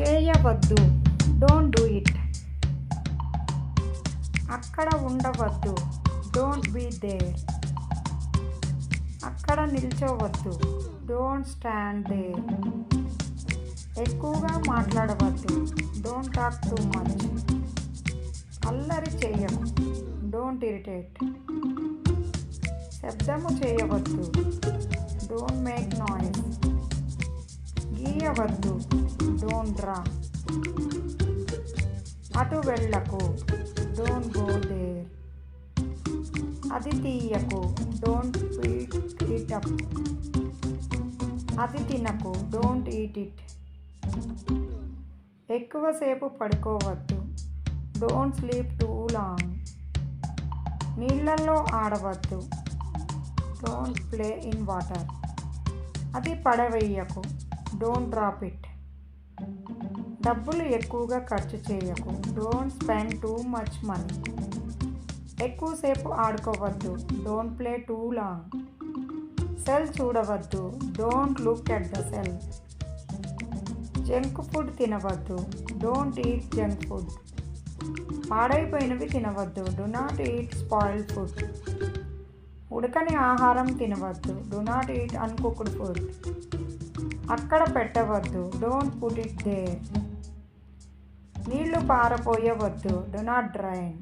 చేయవద్దు. Don't do it అక్కడ ఉండవద్దు. డోంట్ బీ దేర్ అక్కడ నిల్చోవద్దు. డోంట్ స్టాండ్ దేర్ ఎక్కువగా మాట్లాడవద్దు. డోంట్ టాక్ టూ మచ్ అల్లరి చేయము డోంట్ ఇరిటేట్ శబ్దము చేయవద్దు. డోంట్ మేక్ నాయిస్ గీయవద్దు. డోంట్ డ్రా అటు వెళ్ళకు డోంట్ గో దేర్. అది తీయకు డోంట్ ఈట్ ఇట్ అప్. అది తినకు డోంట్ ఈట్ ఇట్. ఎక్కువసేపు పడుకోవద్దు డోంట్ స్లీప్ టూ లాంగ్. నీళ్ళల్లో ఆడవద్దు డోంట్ ప్లే ఇన్ వాటర్. అది పడవేయకు డోంట్ డ్రాప్ ఇట్. డబ్బులు ఎక్కువగా ఖర్చు చేయకు. Don't spend too much money ఎక్కువసేపు ఆడుకోవద్దు. Don't play too long cell చూడవద్దు. Don't look at the cell junk food తినవద్దు. Don't eat junk food పాడైపోయినవి తినవద్దు. Do not eat spoil food ఉడకని ఆహారం తినవద్దు. Do not eat uncooked food అక్కడ పెట్టవద్దు. Don't put it there నీళ్ళు పారపోయవద్దు. Do not drain